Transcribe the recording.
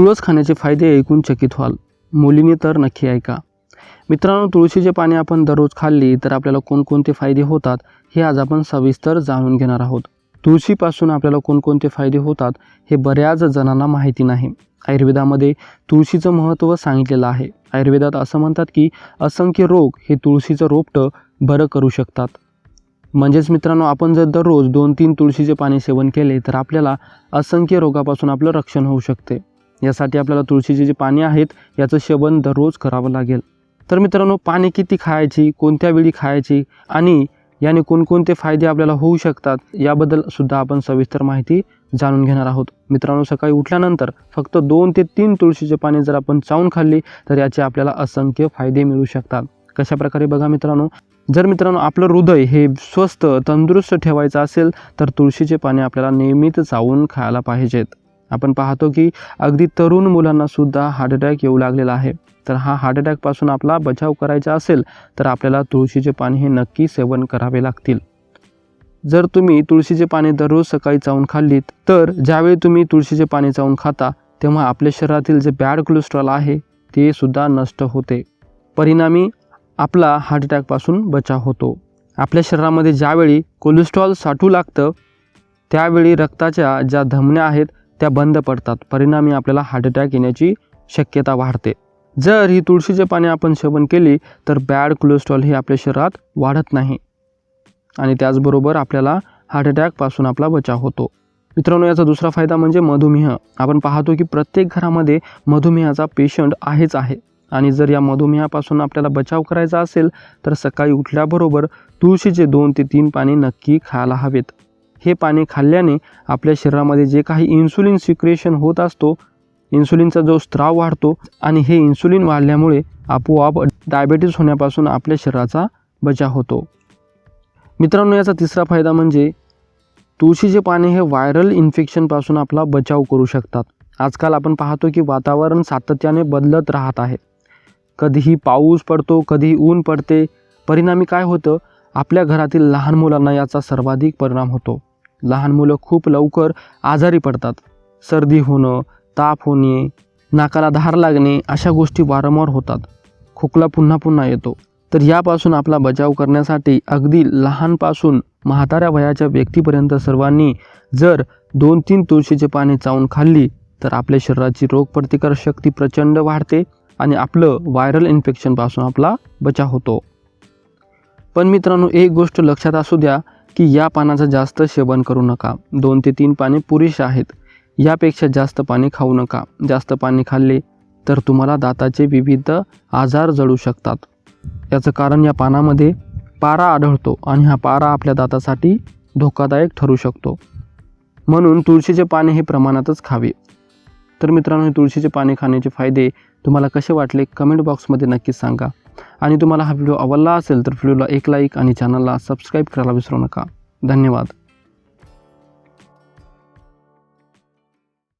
तुळस खाण्याचे फायदे ऐकून चकित व्हाल. मुलींनी तर नक्की ऐका. मित्रांनो तुळशीचे पाणी आपण दररोज खाल्ली तर आपल्याला कोणकोणते फायदे होतात हे आज आपण सविस्तर जाणून घेणार आहोत. तुळशीपासून आपल्याला कोणकोणते फायदे होतात हे बऱ्याच जणांना माहिती नाही. आयुर्वेदामध्ये तुळशीचं महत्त्व सांगितलेलं आहे. आयुर्वेदात असं म्हणतात की असंख्य रोग हे तुळशीचं रोपटं बरं करू शकतात. म्हणजेच मित्रांनो आपण जर दररोज दोन तीन तुळशीचे पाणी सेवन केले तर आपल्याला असंख्य रोगापासून आपलं रक्षण होऊ शकते. यासाठी आपल्याला तुळशीचे जे पाणी आहेत याचं सेवन दररोज करावं लागेल. तर मित्रांनो पाणी किती खायची कोणत्या वेळी खायची आणि याने कोणकोणते फायदे आपल्याला होऊ शकतात याबद्दल सुद्धा आपण सविस्तर माहिती जाणून घेणार आहोत. मित्रांनो सकाळी उठल्यानंतर फक्त दोन ते तीन तुळशीचे पाणी जर आपण चावून खाल्ली तर याचे आपल्याला असंख्य फायदे मिळू शकतात. कशा प्रकारे बघा मित्रांनो जर मित्रांनो आपलं हृदय हे स्वस्थ तंदुरुस्त ठेवायचं असेल तर तुळशीचे पाणी आपल्याला नियमित चावून खायला पाहिजेत. आपण पाहतो की अगदी तरुण मुलांना सुद्धा हार्ट अटॅक येऊ लागलेला आहे. तर हा हार्ट अटॅकपासून आपला बचाव करायचा असेल तर आपल्याला तुळशीचे पाणी हे नक्की सेवन करावे लागतील. जर तुम्ही तुळशीचे पाणी दररोज सकाळी चावून खाल्लीत तर ज्यावेळी तुम्ही तुळशीचे पाणी चावून खाता तेव्हा आपल्या शरीरातील जे बॅड कोलेस्ट्रॉल आहे ते सुद्धा नष्ट होते. परिणामी आपला हार्ट अटॅकपासून बचाव होतो. आपल्या शरीरामध्ये ज्यावेळी कोलेस्ट्रॉल साठू लागतं त्यावेळी रक्ताच्या ज्या धमन्या आहेत त्या बंद पडतात. परिणामी आपल्याला हार्ट अटॅक येण्याची शक्यता वाढते. जर ही तुळशीचे पाने आपण सेवन केली तर बॅड कोलेस्ट्रॉल हे आपल्या शरीरात वाढत नाही. आणि त्याचबरोबर आपल्याला हार्ट अटॅकपासून आपला बचाव होतो. मित्रांनो याचा दुसरा फायदा म्हणजे मधुमेह. आपण पाहतो की प्रत्येक घरामध्ये मधुमेहाचा पेशंट आहेच आहे. आणि जर या मधुमेहापासून आपल्याला बचाव करायचा असेल तर सकाळी उठल्याबरोबर तुळशीचे दोन ते तीन पाणी नक्की खायला हवेत. हे पाणी खाल्ल्याने आपल्या शरीरामध्ये जे काही इन्सुलिन सिक्रेशन होत असतो इन्सुलिनचा जो स्त्राव वाढतो आणि हे इन्सुलिन वाढल्यामुळे आपोआप डायबेटीस होण्यापासून आपल्या शरीराचा बचाव होतो. मित्रांनो याचा तिसरा फायदा म्हणजे तुळशीचे पाने हे व्हायरल इन्फेक्शनपासून आपला बचाव करू शकतात. आजकाल आपण पाहतो की वातावरण सातत्याने बदलत राहत आहे. कधीही पाऊस पडतो कधीही ऊन पडते. परिणामी काय होतं? आपल्या घरातील लहान मुलांना याचा सर्वाधिक परिणाम होतो. लहान मुलं खूप लवकर आजारी पडतात. सर्दी होणं ताप होणे नाकाला धार लागणे अशा गोष्टी वारंवार होतात. खोकला पुन्हा पुन्हा येतो. तर यापासून आपला बचाव करण्यासाठी अगदी लहानपासून म्हाताऱ्या वयाच्या व्यक्तीपर्यंत सर्वांनी जर दोन तीन तुळशीचे पाणी चावून खाल्ली तर आपल्या शरीराची रोगप्रतिकार शक्ती प्रचंड वाढते आणि आपलं व्हायरल इन्फेक्शनपासून आपला बचाव होतो. पण मित्रांनो एक गोष्ट लक्षात असू द्या की या पानाचं जास्त सेवन करू नका. दोन ते तीन पाने पुरेसे आहेत. यापेक्षा जास्त पाणी खाऊ नका. जास्त पाणी खाल्ले तर तुम्हाला दाताचे विविध आजार जळू शकतात. याचं कारण या पानामध्ये पारा आढळतो आणि हा पारा आपल्या दातासाठी धोकादायक ठरू शकतो. म्हणून तुळशीचे पाने हे प्रमाणातच खावे. तर मित्रांनो हे तुळशीचे पाने खाण्याचे फायदे तुम्हाला कसे वाटले? कमेंट बॉक्समध्ये नक्की सांगा. आणि तुम्हाला हा व्हिडिओ आवडला असेल तर व्हिडिओला एक लाईक आणि चॅनलला सबस्क्राईब करायला विसरू नका. धन्यवाद.